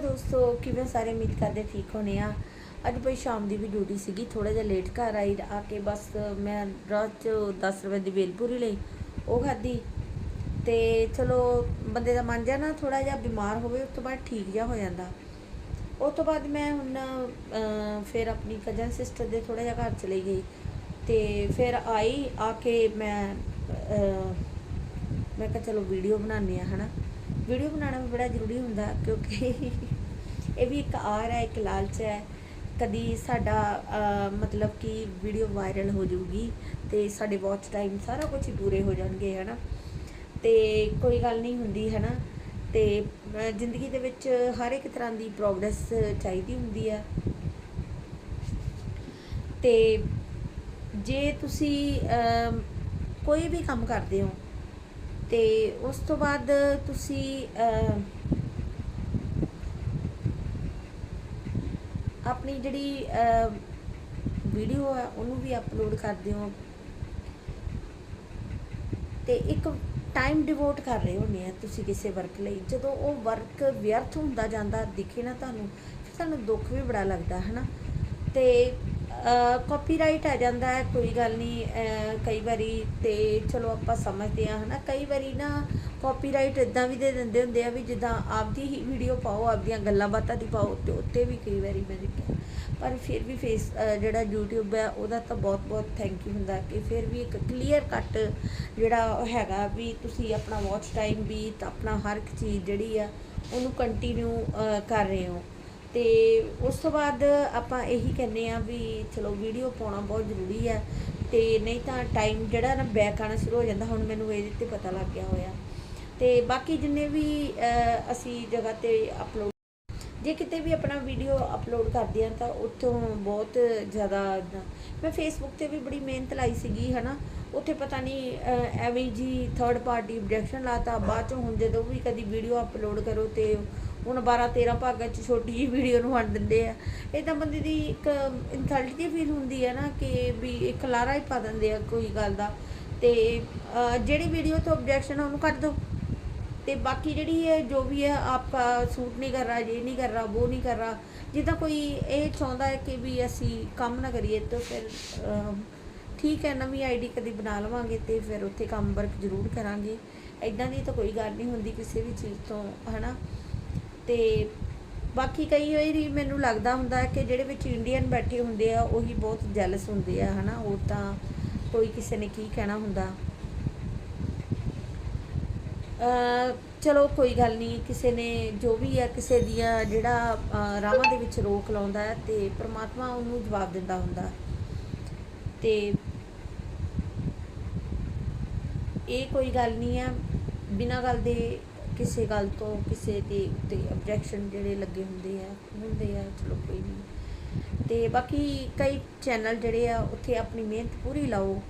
ਦੋਸਤੋ, ਕਿਵੇਂ ਸਾਰੇ ਉਮੀਦ ਕਰਦੇ ਠੀਕ ਹੋਣੇ ਆ? ਅੱਜ ਬਈ ਸ਼ਾਮ ਦੀ ਵੀ ਡਿਊਟੀ ਸੀਗੀ ਥੋੜਾ ਜਿਹਾ ਲੇਟ ਘਰ ਆਈ, ਆ ਕੇ ਬਸ ਮੈਂ ਰਾਤ ਚ 10 ਰੁਪਏ ਦੀ ਬੇਲਪੂਰੀ ਲਈ, ਉਹ ਖਾਧੀ। ਤੇ ਚਲੋ, ਬੰਦੇ ਦਾ ਮਨ ਜਾ ਨਾ ਥੋੜਾ ਜਿਹਾ ਬਿਮਾਰ ਹੋਵੇ, ਉਸ ਤੋਂ ਬਾਅਦ ਠੀਕ ਜਿਹਾ ਹੋ ਜਾਂਦਾ। ਉਸ ਤੋਂ ਬਾਅਦ ਮੈਂ ਹੁਣ ਫਿਰ ਆਪਣੀ ਕਜ਼ਨ ਸਿਸਟਰ ਦੇ ਥੋੜਾ ਜਿਹਾ ਘਰ ਚਲੀ ਗਈ। ਤੇ ਫਿਰ ਆਈ, ਆ ਕੇ ਮੈਂ ਮੈਂ ਕਿਹਾ ਚਲੋ ਵੀਡੀਓ ਬਣਾਉਂਦੇ ਆ ਹਨਾ? ਵੀਡੀਓ ਬਣਾਉਣਾ ਵੀ ਬੜਾ ਜ਼ਰੂਰੀ ਹੁੰਦਾ ਕਿਉਂਕਿ ਇਹ ਵੀ ਇੱਕ ਆਰ ਹੈ ਇੱਕ ਲਾਲਚ ਹੈ। ਕਦੀ ਸਾਡਾ ਮਤਲਬ ਕਿ ਵੀਡੀਓ ਵਾਇਰਲ ਹੋ ਜਾਊਗੀ ਤੇ ਸਾਡੇ ਵਾਚ ਟਾਈਮ ਸਾਰਾ ਕੁਝ ਹੀ ਪੂਰੇ ਹੋ ਜਾਣਗੇ ਹਨਾ? ਤੇ ਕੋਈ ਗੱਲ ਨਹੀਂ ਹੁੰਦੀ ਹਨਾ? ਤੇ ਅਹ, ਜ਼ਿੰਦਗੀ ਦੇ ਵਿੱਚ ਹਰ ਇੱਕ ਤਰ੍ਹਾਂ ਦੀ ਪ੍ਰੋਗਰੈਸ ਚਾਹੀਦੀ ਹੁੰਦੀ ਆ। ਤੇ ਜੇ ਤੁਸੀਂ ਕੋਈ ਵੀ ਕੰਮ ਕਰਦੇ ਹੋ ਤੇ ਉਸ ਤੋਂ ਬਾਅਦ ਤੁਸੀਂ ਆਪਣੀ ਜਿਹੜੀ ਵੀਡੀਓ ਹੈ ਉਹਨੂੰ ਵੀ ਅਪਲੋਡ ਕਰਦੇ ਹੋ। ਤੇ ਇੱਕ ਟਾਈਮ ਡਿਵੋਟ ਕਰ ਰਹੇ ਹੁੰਦੇ ਆ ਤੁਸੀਂ ਕਿਸੇ ਵਰਕ ਲਈ। ਜਦੋਂ ਉਹ ਵਰਕ ਵਿਅਰਥ ਹੁੰਦਾ ਜਾਂਦਾ, ਦਿਖੇ ਨਾ ਤੁਹਾਨੂੰ, ਫਿਰ ਤੁਹਾਨੂੰ ਦੁੱਖ ਵੀ ਬੜਾ ਲੱਗਦਾ ਹੈ ਨਾ ਤੇ ਕਾਪੀਰਾਈਟ ਆ ਜਾਂਦਾ ਹੈ, ਕੋਈ ਗੱਲ ਨਹੀਂ ਕਈ ਵਾਰੀ ਤੇ ਚਲੋ ਆਪਾਂ ਸਮਝਦੇ ਆ ਹਨਾ, ਕਈ ਵਾਰੀ ਨਾ ਕਾਪੀਰਾਈਟ ਇਦਾਂ ਵੀ ਦੇ ਦਿੰਦੇ ਹੁੰਦੇ ਆ ਵੀ ਜਿੱਦਾਂ ਆਪਦੀ ਹੀ ਵੀਡੀਓ ਪਾਓ, ਆਪਦੀਆਂ ਗੱਲਾਂ ਬਾਤਾਂ ਦੀ ਪਾਓ, ਤੇ ਉੱਤੇ ਵੀ ਕਈ ਵਾਰੀ ਮੈਂ ਦੇਖਿਆ। ਪਰ ਫਿਰ ਵੀ ਫੇਸ ਜਿਹੜਾ YouTube ਹੈ, ਉਹਦਾ ਤਾਂ ਬਹੁਤ ਬਹੁਤ ਥੈਂਕ ਯੂ ਹੁੰਦਾ ਕਿ ਫਿਰ ਵੀ ਇੱਕ ਕਲੀਅਰ ਕੱਟ ਜਿਹੜਾ ਹੈਗਾ ਵੀ ਤੁਸੀਂ ਆਪਣਾ ਵਾਚ ਟਾਈਮ ਵੀ ਆਪਣਾ ਹਰ ਇੱਕ ਚੀਜ਼ ਜਿਹੜੀ ਆ, ਉਹਨੂੰ ਕੰਟੀਨਿਊ ਕਰ ਰਹੇ ਹੋ। ਤੇ ਉਸ ਤੋਂ ਬਾਅਦ ਆਪਾਂ ਇਹੀ ਕਹਿੰਦੇ ਆ ਵੀ ਚਲੋ ਵੀਡੀਓ ਪਾਉਣਾ ਬਹੁਤ ਜ਼ਰੂਰੀ ਹੈ ਤੇ ਨਹੀਂ ਤਾਂ ਟਾਈਮ ਜਿਹੜਾ ਨਾ ਬੈਕ ਆਣਾ ਸ਼ੁਰੂ ਹੋ ਜਾਂਦਾ, ਹੁਣ ਮੈਨੂੰ ਇਹਦੇ ਤੇ ਪਤਾ ਲੱਗ ਗਿਆ ਹੋਇਆ। ਤੇ ਬਾਕੀ ਜਿੰਨੇ ਵੀ ਅਸੀਂ ਜਗ੍ਹਾ ਤੇ ਅਪਲੋਡ ਜੇ ਕਿਤੇ ਵੀ ਆਪਣਾ ਵੀਡੀਓ ਅਪਲੋਡ ਕਰਦੇ ਆ ਤਾਂ ਉੱਥੋਂ ਬਹੁਤ ਜ਼ਿਆਦਾ ਮੈਂ ਫੇਸਬੁੱਕ ਤੇ ਵੀ ਬੜੀ ਮਿਹਨਤ ਲਾਈ ਸੀਗੀ, ਹਨਾ। ਉੱਥੇ ਪਤਾ ਨਹੀਂ ਐਵੇਂ ਜੀ ਥਰਡ ਪਾਰਟੀ ਆਬਜੈਕਸ਼ਨ ਲਾਤਾ, ਬਾਅਦ ਚੋਂ ਹੁਣ ਜਦੋਂ ਵੀ ਕਦੀ ਵੀਡੀਓ ਅਪਲੋਡ ਕਰੋ ਤੇ ਹੁਣ 12 13 ਭਾਗਾਂ ਚ ਛੋਟੀ ਜਿਹੀ ਵੀਡੀਓ ਨੂੰ ਵੰਡ ਦਿੰਦੇ ਆ। ਇਹ ਤਾਂ ਬੰਦੇ ਦੀ ਇੱਕ ਇਨਸਲਟ ਦੀ ਫੀਲ ਹੁੰਦੀ ਹੈ ਨਾ ਕਿ ਵੀ ਇਹ ਖਲਾਰਾ ਹੀ ਪਾ ਦਿੰਦੇ ਆ ਕੋਈ ਗੱਲ ਦਾ। ਤੇ ਜਿਹੜੀ ਵੀਡੀਓ ਤੋਂ ਆਬਜੈਕਸ਼ਨ ਉਹਨੂੰ ਕੱਟ ਦਿਓ ਤੇ ਬਾਕੀ ਜਿਹੜੀ ਹੈ ਜੋ ਵੀ ਹੈ ਆਪਕਾ ਸੂਟ ਨਹੀਂ ਕਰ ਰਹਾ, ਇਹ ਨਹੀਂ ਕਰ ਰਹਾ, ਉਹ ਨਹੀਂ ਕਰ ਰਹਾ, ਜਿੱਦਾਂ ਕੋਈ ਇਹ ਚਾਹੁੰਦਾ ਹੈ ਕਿ ਵੀ ਅਸੀਂ ਕੰਮ ਨਾ ਕਰੀਏ, ਤਾਂ ਫਿਰ ਠੀਕ ਹੈ, ਨਵੀਂ ਆਈਡੀ ਕਦੀ ਬਣਾ ਲਵਾਂਗੇ ਤੇ ਫਿਰ ਉੱਥੇ ਕੰਮ ਵਰਕ ਜ਼ਰੂਰ ਕਰਾਂਗੇ। ਐਦਾਂ ਦੀ ਤਾਂ ਕੋਈ ਗੱਲ ਨਹੀਂ ਹੁੰਦੀ ਕਿਸੇ ਵੀ ਚੀਜ਼ ਤੋਂ, ਹਨਾ? ਤੇ ਬਾਕੀ ਕਈ ਵਾਰੀ ਮੈਨੂੰ ਲੱਗਦਾ ਹੁੰਦਾ ਕਿ ਜਿਹੜੇ ਵਿੱਚ ਇੰਡੀਅਨ ਬੈਠੇ ਹੁੰਦੇ ਆ, ਉਹੀ ਬਹੁਤ ਜੈਲਸ ਹੁੰਦੇ ਆ, ਹਨਾ? ਉਹ ਤਾਂ ਕੋਈ ਕਿਸੇ ਨੇ ਕੀ ਕਹਿਣਾ ਹੁੰਦਾ। ਚਲੋ, ਕੋਈ ਗੱਲ ਨਹੀਂ। ਕਿਸੇ ਨੇ ਜੋ ਵੀ ਹੈ ਕਿਸੇ ਦੀਆਂ ਜਿਹੜਾ, ਅਹ ਰਾਹਾਂ ਦੇ ਵਿੱਚ ਰੋਕ ਲਾਉਂਦਾ ਹੈ ਤੇ ਪ੍ਰਮਾਤਮਾ ਉਹਨੂੰ ਜਵਾਬ ਦਿੰਦਾ ਹੁੰਦਾ। ਤੇ ਇਹ ਕੋਈ ਗੱਲ ਨਹੀਂ ਹੈ ਬਿਨਾਂ ਗੱਲ ਦੇ ਕਿਸੇ ਗੱਲ ਤੋਂ ਕਿਸੇ ਦੇ ਉੱਤੇ ਆਬਜੈਕਸ਼ਨ ਜਿਹੜੇ ਲੱਗੇ ਹੁੰਦੇ ਆ ਹੁੰਦੇ ਆ, ਚਲੋ ਕੋਈ ਨਹੀਂ ਤੇ ਬਾਕੀ ਕਈ ਚੈਨਲ ਜਿਹੜੇ ਆ, ਉੱਥੇ ਆਪਣੀ ਮਿਹਨਤ ਪੂਰੀ ਲਾਓ।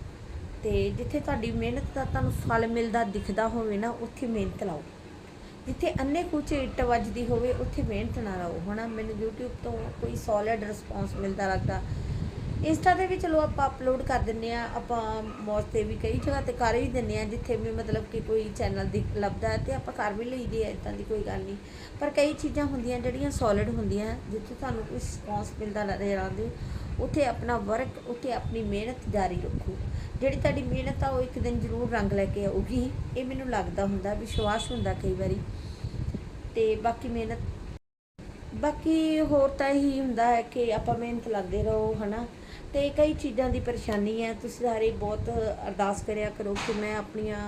ਤੇ ਜਿੱਥੇ ਤੁਹਾਡੀ ਮਿਹਨਤ ਦਾ ਤੁਹਾਨੂੰ ਫਲ ਮਿਲਦਾ, ਦਿਖਦਾ ਹੋਵੇ ਨਾ, ਉੱਥੇ ਮਿਹਨਤ ਲਾਓ। ਜਿੱਥੇ ਅੰਨੇ ਕੁਝ ਇੱਟ ਵੱਜਦੀ ਹੋਵੇ, ਉੱਥੇ ਮਿਹਨਤ ਨਾ ਲਾਓ, ਹਨਾ? ਮੈਨੂੰ YouTube ਤੋਂ ਕੋਈ ਸੋਲਿਡ ਰਿਸਪੌਂਸ ਮਿਲਦਾ ਲੱਗਦਾ। ਇੰਸਟਾ ਤੇ ਵੀ ਚਲੋ ਆਪਾਂ ਅਪਲੋਡ ਕਰ ਦਿੰਨੇ ਆ ਆਪਾਂ ਮੌਜ ਤੇ ਵੀ ਕਈ ਜਗ੍ਹਾ ਤੇ ਕਰ ਵੀ ਦਿੰਨੇ ਆ ਜਿੱਥੇ ਵੀ ਮਤਲਬ ਕਿ ਕੋਈ ਚੈਨਲ ਦੀ ਲੱਭਦਾ ਹੈ ਤੇ ਆਪਾਂ ਕਰ ਵੀ ਲਈਦੇ ਆ ਇਦਾਂ ਦੀ ਕੋਈ ਗੱਲ ਨਹੀਂ। ਪਰ ਕਈ ਚੀਜ਼ਾਂ ਹੁੰਦੀਆਂ ਜਿਹੜੀਆਂ ਸੋਲਿਡ ਹੁੰਦੀਆਂ ਜਿੱਥੇ ਤੁਹਾਨੂੰ ਕੋਈ ਰਿਸਪੌਂਸ ਮਿਲਦਾ ਰਹਿੰਦੇ ਆਉਂਦੇ ਉੱਥੇ ਆਪਣਾ ਵਰਕ ਉੱਥੇ ਆਪਣੀ ਮਿਹਨਤ ਜਾਰੀ ਰੱਖੋ। ਜਿਹੜੀ ਤੁਹਾਡੀ ਮਿਹਨਤ ਆ, ਉਹ ਇੱਕ ਦਿਨ ਜ਼ਰੂਰ ਰੰਗ ਲੈ ਕੇ ਆਊਗੀ। ਇਹ ਮੈਨੂੰ ਲੱਗਦਾ ਹੁੰਦਾ, ਵਿਸ਼ਵਾਸ ਹੁੰਦਾ ਕਈ ਵਾਰੀ। ਤੇ ਬਾਕੀ ਮਿਹਨਤ, ਬਾਕੀ ਹੋਰ ਤਾਂ ਇਹੀ ਹੁੰਦਾ ਹੈ ਕਿ ਆਪਾਂ ਮਿਹਨਤ ਲੱਗਦੇ ਰਹੋ, ਹਨਾ? ਤੇ ਕਈ ਚੀਜ਼ਾਂ ਦੀ ਪਰੇਸ਼ਾਨੀ ਹੈ। ਤੁਸੀਂ ਸਾਰੇ ਬਹੁਤ ਅਰਦਾਸ ਕਰਿਆ ਕਰੋ ਕਿ ਮੈਂ ਆਪਣੀਆਂ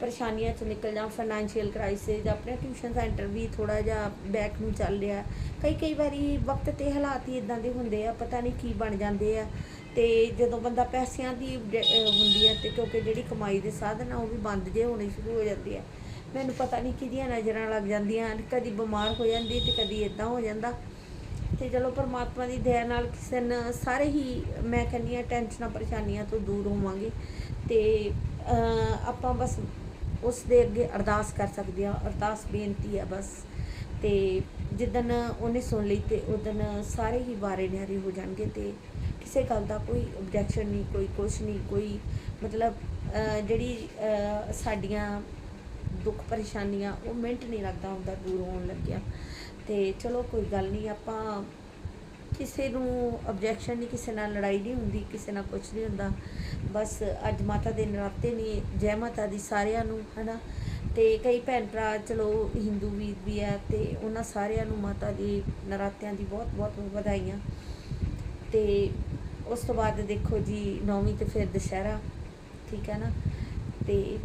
ਪਰੇਸ਼ਾਨੀਆਂ ਤੋਂ ਨਿਕਲ ਜਾ ਫਾਈਨੈਂਸ਼ੀਅਲ ਕ੍ਰਾਈਸਿਸ ਆਪਣੇ ਟਿਊਸ਼ਨ ਸੈਂਟਰ ਵੀ ਥੋੜਾ ਜਿਹਾ ਬੈਕ ਨੂੰ ਚੱਲ ਰਿਹਾ। ਕਈ ਕਈ ਵਾਰੀ ਵਕਤ ਤੇ ਹਾਲਾਤ ਹੀ ਇਦਾਂ ਦੇ ਹੁੰਦੇ ਆ, ਪਤਾ ਨਹੀਂ ਕੀ ਬਣ ਜਾਂਦੇ ਆ। ਤੇ ਜਦੋਂ ਬੰਦਾ ਪੈਸਿਆਂ ਦੀ ਹੁੰਦੀ ਹੈ ਤੇ ਕਿਉਂਕਿ ਜਿਹੜੀ ਕਮਾਈ ਦੇ ਸਾਧਨ ਆ ਉਹ ਵੀ ਬੰਦ ਜੇ ਹੋਣੇ ਸ਼ੁਰੂ ਹੋ ਜਾਂਦੇ ਆ। ਮੈਨੂੰ ਪਤਾ ਨਹੀਂ ਕਿਹਦੀਆਂ ਨਜ਼ਰਾਂ ਲੱਗ ਜਾਂਦੀਆਂ ਕਦੀ ਬਿਮਾਰ ਹੋ ਜਾਂਦੀ ਤੇ ਕਦੀ ਇਦਾਂ ਹੋ ਜਾਂਦਾ। ਤੇ ਚਲੋ ਪਰਮਾਤਮਾ ਦੀ ਦਇਆ ਨਾਲ ਕਿਸੇ ਨੇ ਸਾਰੇ ਹੀ ਮੈਂ ਕਹਿੰਦੀ ਆ ਟੈਨਸ਼ਨਾਂ ਪਰੇਸ਼ਾਨੀਆਂ ਤੋਂ ਦੂਰ ਹੋਵਾਂਗੇ ਤੇ ਆਪਾਂ ਬਸ ਉਸ ਦੇ ਅੱਗੇ ਅਰਦਾਸ ਕਰ ਸਕਦੇ ਆ ਅਰਦਾਸ ਬੇਨਤੀ ਆ ਬਸ। ਤੇ ਜਿੱਦਨ ਉਹਨੇ ਸੁਣ ਲਈ ਤੇ ਉਦਨ ਸਾਰੇ ਹੀ ਵਾਰੇ ਨਿਆਰੇ ਹੋ ਜਾਣਗੇ ਤੇ ਕਿਸੇ ਗੱਲ ਦਾ ਕੋਈ ਆਬਜੈਕਸ਼ਨ ਨਹੀਂ, ਕੋਈ ਕੁਛ ਨਹੀਂ, ਕੋਈ ਮਤਲਬ ਜਿਹੜੀ ਸਾਡੀਆਂ ਦੁੱਖ ਪਰੇਸ਼ਾਨੀਆਂ ਉਹ ਮਿੰਟ ਨਹੀਂ ਲੱਗਦਾ ਹੁੰਦਾ ਦੂਰ ਹੋਣ ਲੱਗਿਆ। ਤੇ ਚਲੋ ਕੋਈ ਗੱਲ ਨਹੀਂ, ਆਪਾਂ ਕਿਸੇ ਨੂੰ ਆਬਜੈਕਸ਼ਨ ਨਹੀਂ, ਕਿਸੇ ਨਾਲ ਲੜਾਈ ਨਹੀਂ ਹੁੰਦੀ, ਕਿਸੇ ਨਾਲ ਕੁਝ ਨਹੀਂ ਹੁੰਦਾ। ਬਸ ਅੱਜ ਮਾਤਾ ਦੇ ਨਰਾਤੇ ਨੇ, ਜੈ ਮਾਤਾ ਦੀ ਸਾਰਿਆਂ ਨੂੰ, ਹਨਾ? ਤੇ ਕਈ ਭੈਣ ਭਰਾ, ਚਲੋ, ਹਿੰਦੂ ਵੀਰ ਵੀ ਆ ਤੇ ਉਹਨਾਂ ਸਾਰਿਆਂ ਨੂੰ ਮਾਤਾ ਦੀ ਨਰਾਤਿਆਂ ਦੀ ਬਹੁਤ ਬਹੁਤ ਵਧਾਈਆਂ। ਤੇ ਉਸ ਤੋਂ ਬਾਅਦ ਦੇਖੋ ਜੀ, ਨੌਵੀਂ ਤੇ ਫਿਰ ਦੁਸ਼ਹਿਰਾ, ਠੀਕ ਹੈ ਨਾ? ਤੇ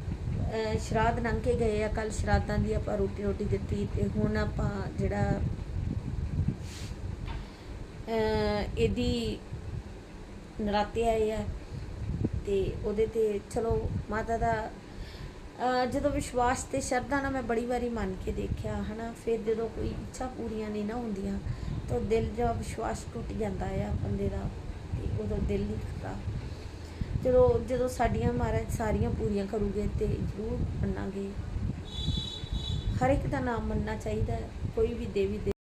ਸ਼ਰਾਧ ਲੰਘ ਕੇ ਗਏ ਆ ਕੱਲ ਸ਼ਰਾਧਾਂ ਦੀ ਆਪਾਂ ਰੋਟੀ ਰੋਟੀ ਦਿੱਤੀ ਤੇ ਹੁਣ ਆਪਾਂ ਜਿਹੜਾ ਇਹਦੀ ਨਰਾਤੇ ਆਏ ਆ ਤੇ ਉਹਦੇ ਤੇ ਚਲੋ ਮਾਤਾ ਦਾ ਜਦੋਂ ਵਿਸ਼ਵਾਸ ਤੇ ਸ਼ਰਧਾ ਨਾਲ ਮੈਂ ਬੜੀ ਵਾਰੀ ਮੰਨ ਕੇ ਦੇਖਿਆ, ਹਨਾ, ਫਿਰ ਜਦੋਂ ਕੋਈ ਇੱਛਾ ਪੂਰੀਆਂ ਨਹੀਂ ਨਾ ਹੁੰਦੀਆਂ, ਤਾਂ ਦਿਲ ਦਾ ਵਿਸ਼ਵਾਸ ਟੁੱਟ ਜਾਂਦਾ ਆ ਬੰਦੇ ਦਾ ਤੇ ਉਦੋਂ ਦਿਲ ਨਹੀਂ ਖਰਾ ਚਲੋ ਜਦੋਂ ਸਾਡੀਆਂ ਮਹਾਰਾਜ ਸਾਰੀਆਂ ਪੂਰੀਆਂ ਕਰੂਗੇ ਤੇ ਜ਼ਰੂਰ ਮੰਨਾਂਗੇ। ਹਰ ਇੱਕ ਦਾ ਨਾਮ ਮੰਨਣਾ ਚਾਹੀਦਾ ਹੈ, ਕੋਈ ਵੀ ਦੇਵੀ ਦੇ